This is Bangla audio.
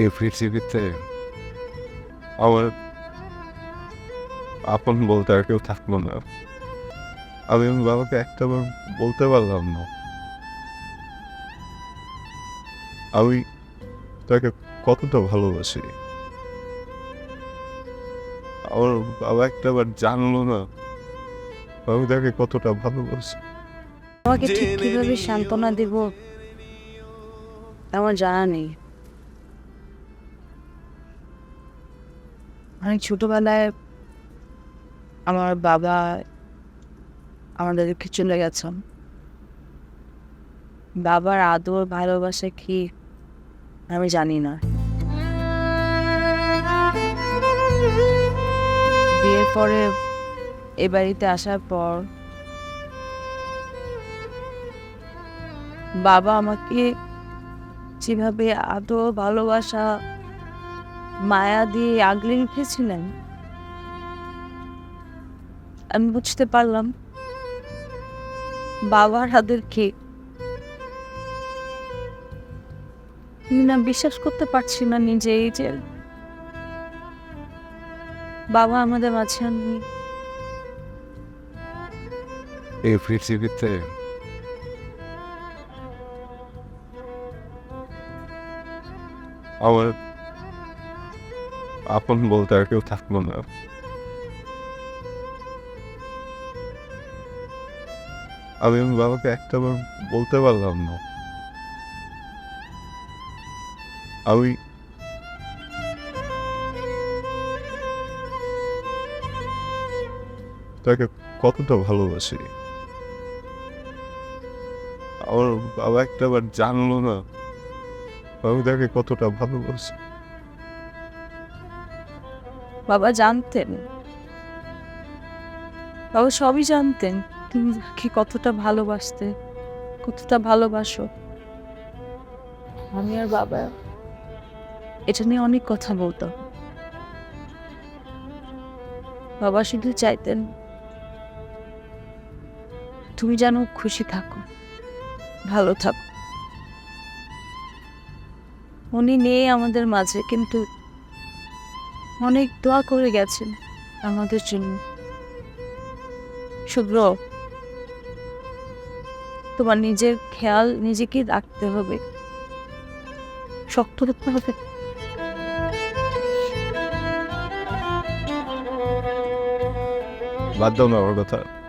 এই পৃথিবীতে আমার আপন বলতে আর কেউ থাকল না। আমি আমার বাবাকে একটাবার বলতে পারলাম না। আমি তাকে কতটা ভালোবাসি। আমার বাবা একটাবার জানলো না আমি তাকে কতটা ভালোবাসি। আমাকে ঠিক কীভাবে সান্ত্বনা দেব, আমার জানা নেই। অনেক ছোটোবেলায় আমার বাবা আমাদেরকে চলে গেছেন। বাবার আদর, ভালোবাসা কি আমি জানি না। বিয়ের পরে এ বাড়িতে আসার পর বাবা আমাকে যেভাবে আদর, ভালোবাসা মায়া দিয়ে আগলে রেখেছিলেন? আমি বুঝতে পারলাম। বাবার হাতের কে? না বিশ্বাস করতে পারছি না নিজেই যে বাবা আমাদের মাঝে এই পৃথিবীতে আমার আপন বলতে আর কেউ থাকল না। আমি আমার বাবাকে একটা বার বলতে পারলাম না। আমি তাকে কতটা ভালোবাসি। আমার বাবা একটা বার জানলো না আমি তাকে কতটা ভালোবাসি। বাবা জানতেন। বাবা সবই জানতেন তুমি কি কতটা ভালোবাসতে, কতটা ভালোবাসো। আমি আর বাবা এটা নিয়ে অনেক কথা বলতাম। বাবা শুধু চাইতেন তুমি যেন খুশি থাকো, ভালো থাকো। উনি নেই আমাদের মাঝে, কিন্তু অনেক দোয়া করে গেছেন আমাদের জন্য। শুভ্র, তোমার নিজের খেয়াল নিজেকে রাখতে হবে। শক্ত করতে হবে। বাদ দাও না কথা।